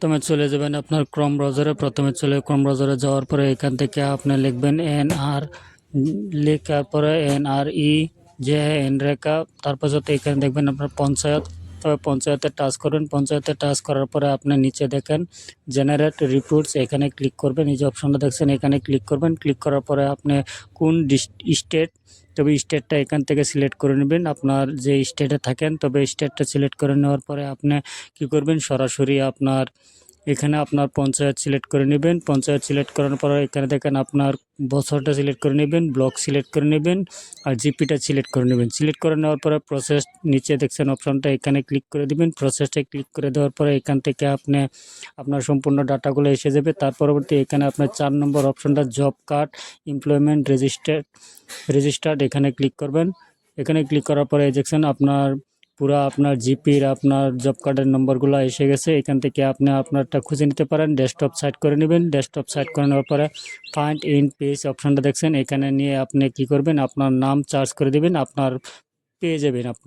প্রথমে চলে যাবেন আপনার ক্রম ব্রাউজারে প্রথমে চলে ক্রম ব্রাউজারে যাওয়ার পরে এখান থেকে আপনি লিখবেন এন আর, লেখার পরে এন আর ই যে এন রেখা, তারপর যাতে এখানে দেখবেন আপনার পঞ্চায়েত তবে পঞ্চায়েতে টাচ করবেন পঞ্চায়েতে টাচ করার পরে আপনি নিচে দেখেন জেনারেট রিপোর্টস এখানে ক্লিক করবেন। এই যে অপশনটা দেখছেন, এখানে ক্লিক করবেন। ক্লিক করার পরে আপনি কোন স্টেট তবে স্টেটটা এখান থেকে সিলেক্ট করে নেবেন। আপনার যে স্টেটে থাকেন, তবে স্টেটটা সিলেক্ট করে নেওয়ার পরে আপনি কি করবেন? সরাসরি আপনার এখানে আপনার পঞ্চায়েত সিলেক্ট করে নেবেন। পঞ্চায়েত সিলেক্ট করার পরে এখানে দেখেন আপনার বছরটা সিলেক্ট করে নেবেন, ব্লক সিলেক্ট করে নেবেন আর জিপিটা সিলেক্ট করে নেবেন। সিলেক্ট করে নেওয়ার পরে প্রসেস নিচে দেখছেন অপশনটা এখানে ক্লিক করে দিবেন। প্রসেসটা ক্লিক করে দেওয়ার পরে এখান থেকে আপনি আপনার সম্পূর্ণ ডাটাগুলো এসে যাবে। তার পরবর্তী এখানে আপনার চার নম্বর অপশনটা job card employment registered registered এখানে ক্লিক করবেন। এখানে ক্লিক করার পরে দেখছেন আপনার পুরো আপনার জিপির আপনার জব কার্ডের নম্বরগুলো এসে গেছে। এখান থেকে আপনি আপনারটা খুঁজে নিতে পারেন ডেস্কটপ সাইট করে নেবেন। ডেস্কটপ সাইট করে নেওয়ার পরে ফাইন্ড ইন পেজ অপশানটা দেখছেন। এখানে নিয়ে আপনি কি করবেন? আপনার নাম চার্জ করে দেবেন, আপনার পেয়ে যাবেন আপনি